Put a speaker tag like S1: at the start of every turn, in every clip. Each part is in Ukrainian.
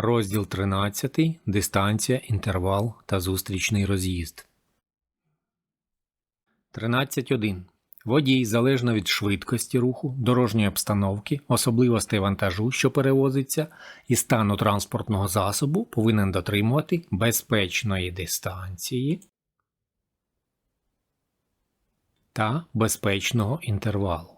S1: Розділ 13. Дистанція, інтервал та зустрічний роз'їзд. 13.1. Водій, залежно від швидкості руху, дорожньої обстановки, особливостей вантажу, що перевозиться, і стану транспортного засобу повинен дотримувати безпечної дистанції та безпечного інтервалу.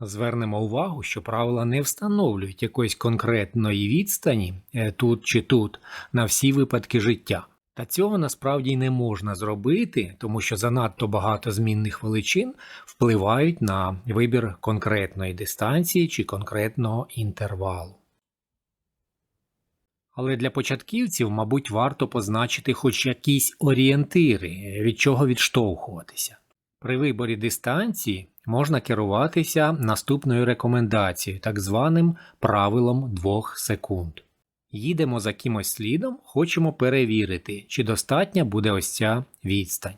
S1: Звернемо увагу, що правила не встановлюють якоїсь конкретної відстані е, тут чи тут на всі випадки життя. Та цього насправді не можна зробити, тому що занадто багато змінних величин впливають на вибір конкретної дистанції чи конкретного інтервалу. Але для початківців, мабуть, варто позначити хоч якісь орієнтири, від чого відштовхуватися. При виборі дистанції можна керуватися наступною рекомендацією, так званим правилом 2 секунд. Їдемо за кимось слідом, хочемо перевірити, чи достатня буде ось ця відстань.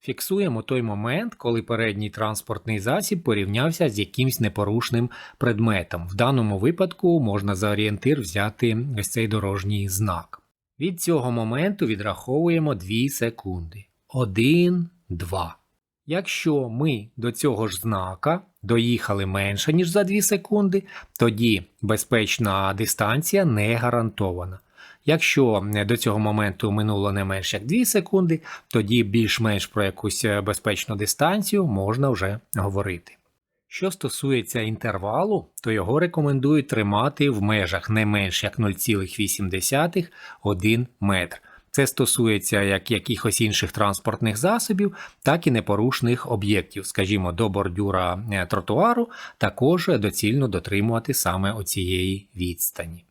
S1: Фіксуємо той момент, коли передній транспортний засіб порівнявся з якимсь непорушним предметом. В даному випадку можна за орієнтир взяти ось цей дорожній знак. Від цього моменту відраховуємо 2 секунди. 1, 2. Якщо ми до цього ж знака доїхали менше, ніж за 2 секунди, тоді безпечна дистанція не гарантована. Якщо до цього моменту минуло не менше як 2 секунди, тоді більш-менш про якусь безпечну дистанцію можна вже говорити. Що стосується інтервалу, то його рекомендують тримати в межах не менш як 0,8 1 метр. Це стосується як якихось інших транспортних засобів, так і непорушних об'єктів, скажімо, до бордюра е, тротуару, також доцільно дотримувати саме оцієї відстані.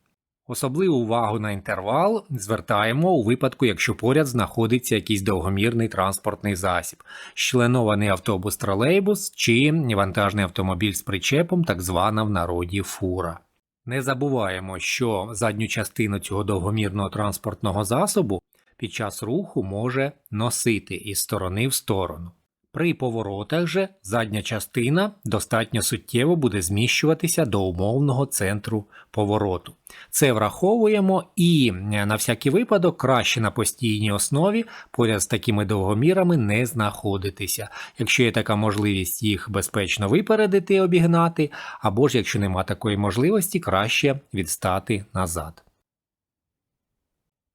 S1: Особливу увагу на інтервал звертаємо у випадку, якщо поряд знаходиться якийсь довгомірний транспортний засіб, членований автобус тролейбус чи вантажний автомобіль з причепом, так звана в народі фура. Не забуваємо, що задню частину цього довгомірного транспортного засобу під час руху може носити із сторони в сторону. При поворотах же задня частина достатньо суттєво буде зміщуватися до умовного центру повороту. Це враховуємо і на всякий випадок краще на постійній основі поряд з такими довгомірами не знаходитися, якщо є така можливість їх безпечно випередити обігнати, або ж якщо нема такої можливості, краще відстати назад.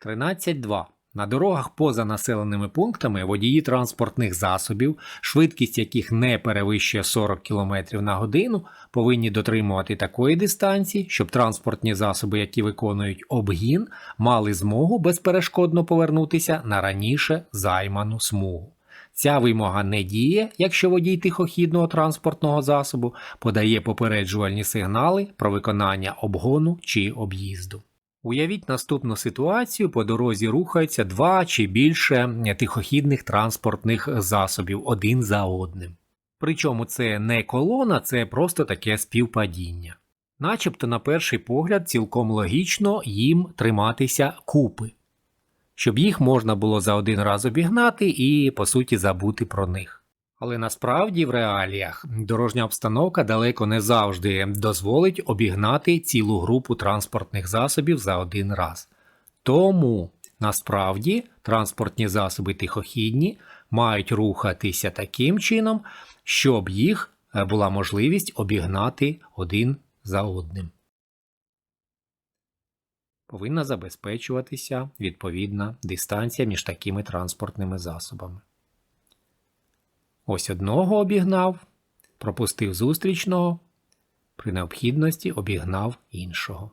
S1: 13.2 на дорогах поза населеними пунктами водії транспортних засобів, швидкість яких не перевищує 40 км на годину, повинні дотримувати такої дистанції, щоб транспортні засоби, які виконують обгін, мали змогу безперешкодно повернутися на раніше займану смугу. Ця вимога не діє, якщо водій тихохідного транспортного засобу подає попереджувальні сигнали про виконання обгону чи об'їзду. Уявіть наступну ситуацію: по дорозі рухаються два чи більше тихохідних транспортних засобів один за одним. Причому це не колона, це просто таке співпадіння. Начебто, на перший погляд, цілком логічно їм триматися купи, щоб їх можна було за один раз обігнати і, по суті, забути про них. Але насправді в реаліях дорожня обстановка далеко не завжди дозволить обігнати цілу групу транспортних засобів за один раз. Тому насправді транспортні засоби тихохідні мають рухатися таким чином, щоб їх е, була можливість обігнати один за одним. Повинна забезпечуватися відповідна дистанція між такими транспортними засобами. Ось одного обігнав, пропустив зустрічного, при необхідності обігнав іншого.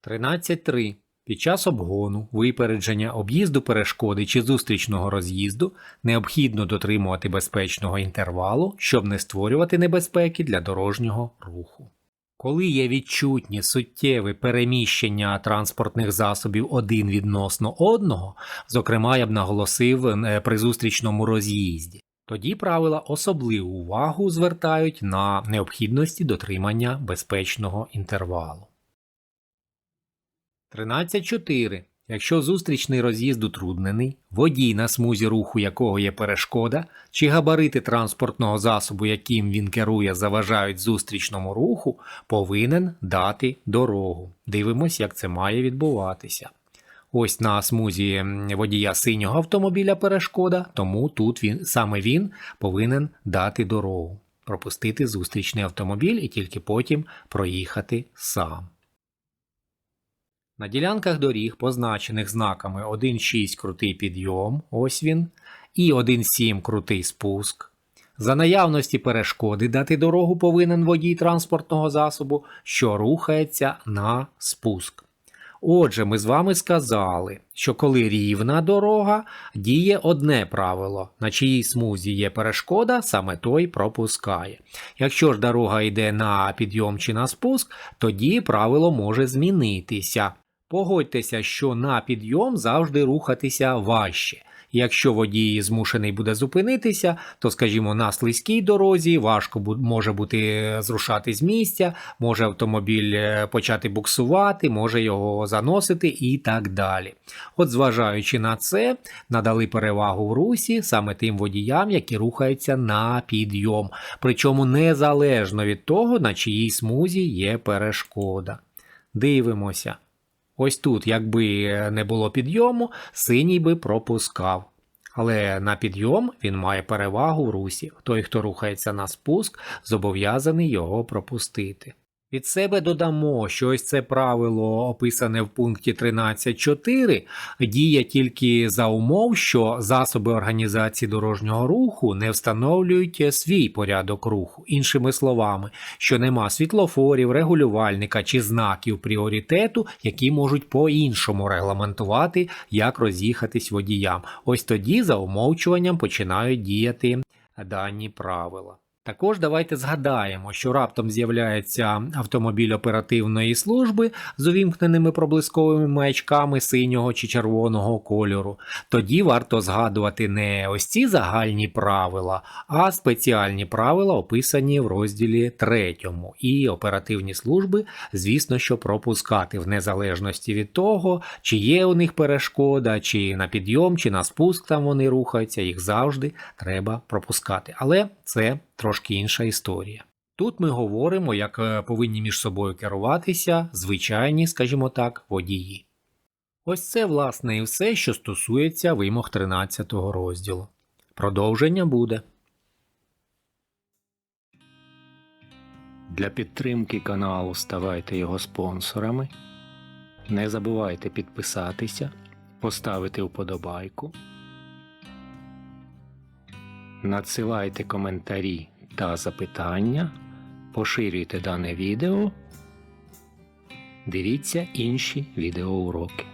S1: Тринадцять три. Під час обгону, випередження, об'їзду перешкоди чи зустрічного роз'їзду необхідно дотримувати безпечного інтервалу, щоб не створювати небезпеки для дорожнього руху. Коли є відчутні суттєві переміщення транспортних засобів один відносно одного, зокрема я б наголосив е, при зустрічному роз'їзді, тоді правила особливу увагу звертають на необхідності дотримання безпечного інтервалу. 13.4. Якщо зустрічний роз'їзд утруднений, водій, на смузі руху якого є перешкода, чи габарити транспортного засобу, яким він керує, заважають зустрічному руху, повинен дати дорогу. Дивимось, як це має відбуватися. Ось на смузі водія синього автомобіля перешкода, тому тут він саме він повинен дати дорогу, пропустити зустрічний автомобіль і тільки потім проїхати сам. На ділянках доріг, позначених знаками 1.6 крутий підйом, ось він, і 1.7 крутий спуск. За наявності перешкоди дати дорогу повинен водій транспортного засобу, що рухається на спуск. Отже, ми з вами сказали, що коли рівна дорога, діє одне правило, на чиїй смузі є перешкода, саме той пропускає. Якщо ж дорога йде на підйом чи на спуск, тоді правило може змінитися. Погодьтеся, що на підйом завжди рухатися важче. Якщо водій змушений буде зупинитися, то, скажімо, на слизькій дорозі важко може бути зрушати з місця, може автомобіль е, почати буксувати, може його заносити і так далі. От, зважаючи на це, надали перевагу в русі саме тим водіям, які рухаються на підйом, причому незалежно від того, на чиїй смузі є перешкода. Дивимося. Ось тут, якби не було підйому, синій би пропускав. Але на підйом він має перевагу в русі. Той, хто рухається на спуск, зобов'язаний його пропустити. Від себе додамо, що ось це правило, описане в пункті 13.4, діє тільки за умов, що засоби організації дорожнього руху не встановлюють свій порядок руху. Іншими словами, що нема світлофорів, регулювальника чи знаків пріоритету, які можуть по-іншому регламентувати, як роз'їхатись водіям. Ось тоді за умовчуванням починають діяти дані правила. Також давайте згадаємо, що раптом з'являється автомобіль оперативної служби з увімкненими проблисковими маячками синього чи червоного кольору. Тоді варто згадувати не ось ці загальні правила, а спеціальні правила, описані в розділі 3. І оперативні служби, звісно, що пропускати в незалежності від того, чи є у них перешкода, чи на підйом, чи на спуск там вони рухаються, їх завжди треба пропускати. Але це трошки інша історія. Тут ми говоримо, як е, повинні між собою керуватися звичайні, скажімо так, водії. Ось це, власне, і все, що стосується вимог 13 розділу. Продовження буде. Для підтримки каналу ставайте його спонсорами. Не забувайте підписатися, поставити вподобайку. Надсилайте коментарі та запитання, поширюйте дане відео, дивіться інші відеоуроки.